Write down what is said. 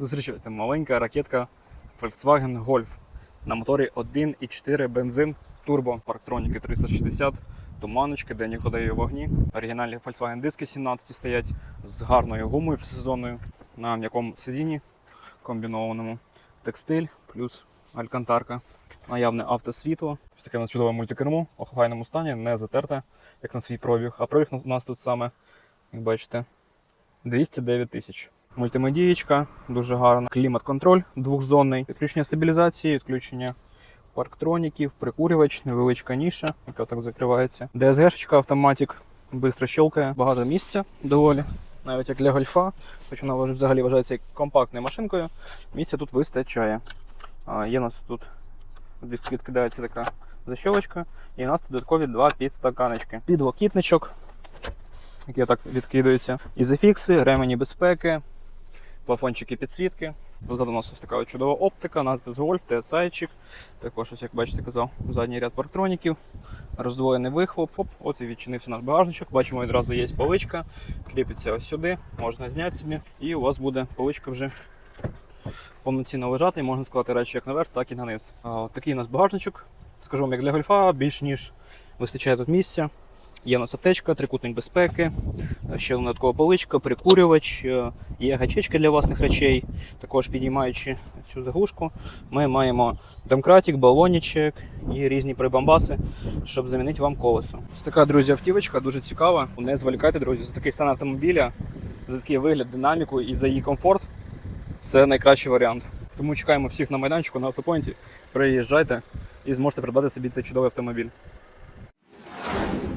Зустрічайте, маленька ракетка Volkswagen Golf на моторі 1,4 бензин турбо, парктроніки 360, туманочки, денні ходові вогні. Оригінальні Volkswagen диски 17 стоять з гарною гумою всесезонною на м'якому сидінні комбінованому. Текстиль плюс алькантарка. Наявне автосвітло. Ось таке у нас чудове мультикермо у охайному стані, не затерте, як на свій пробіг. А пробіг у нас тут саме, як бачите, 209 тисяч. Мультимедієчка, дуже гарна. Клімат-контроль двохзонний, відключення стабілізації, відключення парктроніків, прикурювач, невеличка ніша, яка так закривається. DSG-шечка автоматик, швидко щелкає, багато місця доволі. Навіть як для гольфа, хоч вона взагалі вважається компактною машинкою, місця тут вистачає. А, є у нас тут відкидається така защолочка, і у нас тут додаткові два підстаканечки. Підлокітничок, який так відкидується. Ізофікси, ремені безпеки, плафончики підсвітки. Позаду у нас ось така чудова оптика, надпис Golf, TSI-чик. Також, ось, як бачите, казав, задній ряд парктроніків, роздвоєний вихлоп. Оп, от і відчинився наш багажничок. Бачимо, відразу є поличка, кріпиться ось сюди, можна зняти собі, і у вас буде поличка вже повноцінно лежати, і можна складати речі як наверх, так і на низ. Такий у нас багажничок. Скажу вам, як для гольфа, більш ніж вистачає тут місця. Є у нас аптечка, трикутник безпеки, ще одна додаткова поличка, прикурювач, е, є гачечки для власних речей. Також підіймаючи цю заглушку, ми маємо домкратик, балонічок і різні прибамбаси, щоб замінити вам колесо. Ось така, друзі, автівочка дуже цікава. Не зволікайте, друзі, за такий стан автомобіля, за такий вигляд, динаміку і за її комфорт. Це найкращий варіант. Тому чекаємо всіх на майданчику на автопойнті. Приїжджайте і зможете придбати собі цей чудовий автомобіль.